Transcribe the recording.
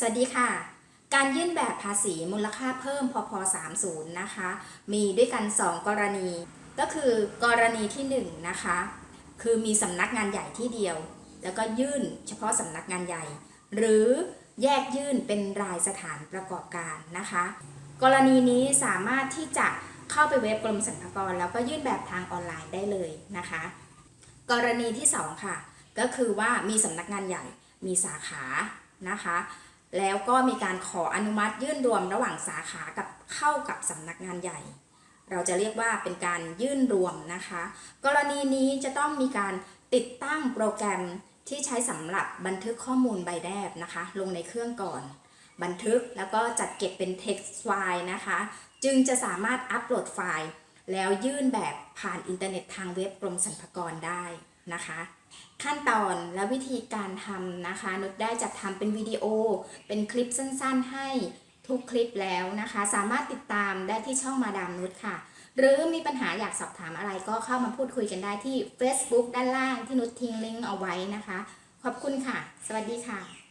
สวัสดีค่ะ การยื่นแบบภาษีมูลค่าเพิ่มพพ30นะคะ มีด้วยกัน 2 กรณี ก็คือกรณีที่1นะคะ คือมีสำนักงานใหญ่ที่เดียว แล้วก็ยื่นเฉพาะสำนักงานใหญ่ หรือแยกยื่นเป็นรายสถานประกอบการนะคะ กรณีนี้สามารถที่จะเข้าไปเว็บกรมสรรพากรแล้วก็ยื่นแบบทางออนไลน์ได้เลยนะคะ กรณีที่ 2 ค่ะ ก็คือว่ามีสำนักงานใหญ่ มีสาขานะคะ แล้วก็มีการขออนุมัติยื่นรวมระหว่างสาขากับเข้ากับสำนักงานใหญ่ เราจะเรียกว่าเป็นการยื่นรวมนะคะ กรณีนี้จะต้องมีการติดตั้งโปรแกรมที่ใช้สำหรับบันทึกข้อมูลใบแนบนะคะ ลงในเครื่องก่อน บันทึกแล้วก็จัดเก็บเป็น text file นะคะ จึงจะสามารถอัปโหลดไฟล์ แล้วยื่นแบบผ่านอินเทอร์เน็ตทางเว็บกรมสรรพากรได้ นะคะ ขั้นตอนและวิธีการทำนะคะ นุชได้จัดทำเป็นวิดีโอ เป็นคลิปสั้นๆให้ทุกคลิปแล้วนะคะ สามารถติดตามได้ที่ช่องมาดามนุชค่ะ หรือมีปัญหาอยากสอบถามอะไรก็เข้ามาพูดคุยกันได้ที่ Facebook ด้านล่างที่นุชทิ้งลิงก์เอาไว้นะคะ ขอบคุณค่ะ สวัสดีค่ะ